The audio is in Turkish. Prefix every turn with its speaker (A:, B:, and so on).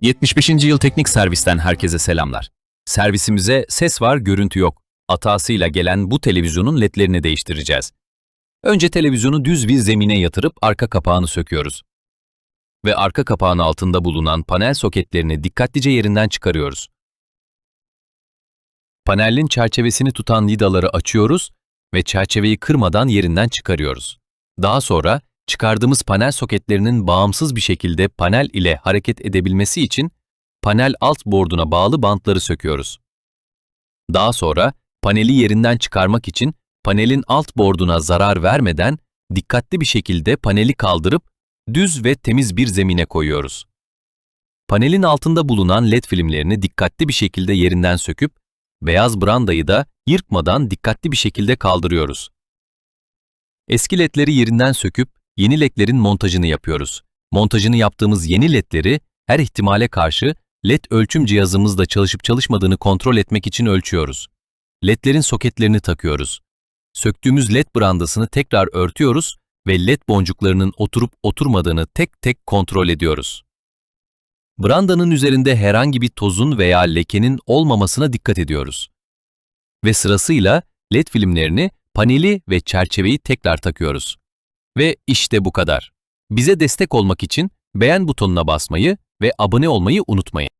A: 75. Yıl Teknik Servis'ten herkese selamlar. Servisimize ses var, görüntü yok. Hatasıyla gelen bu televizyonun ledlerini değiştireceğiz. Önce televizyonu düz bir zemine yatırıp arka kapağını söküyoruz. Ve arka kapağın altında bulunan panel soketlerini dikkatlice yerinden çıkarıyoruz. Panelin çerçevesini tutan vidaları açıyoruz ve çerçeveyi kırmadan yerinden çıkarıyoruz. Daha sonra çıkardığımız panel soketlerinin bağımsız bir şekilde panel ile hareket edebilmesi için panel alt borduna bağlı bantları söküyoruz. Daha sonra paneli yerinden çıkarmak için panelin alt borduna zarar vermeden dikkatli bir şekilde paneli kaldırıp düz ve temiz bir zemine koyuyoruz. Panelin altında bulunan led filmlerini dikkatli bir şekilde yerinden söküp beyaz brandayı da yırtmadan dikkatli bir şekilde kaldırıyoruz. Eski ledleri yerinden söküp yeni ledlerin montajını yapıyoruz. Montajını yaptığımız yeni ledleri her ihtimale karşı led ölçüm cihazımızda çalışıp çalışmadığını kontrol etmek için ölçüyoruz. Ledlerin soketlerini takıyoruz. Söktüğümüz led brandasını tekrar örtüyoruz ve led boncuklarının oturup oturmadığını tek tek kontrol ediyoruz. Brandanın üzerinde herhangi bir tozun veya lekenin olmamasına dikkat ediyoruz. Ve sırasıyla led filmlerini, paneli ve çerçeveyi tekrar takıyoruz. Ve işte bu kadar. Bize destek olmak için beğen butonuna basmayı ve abone olmayı unutmayın.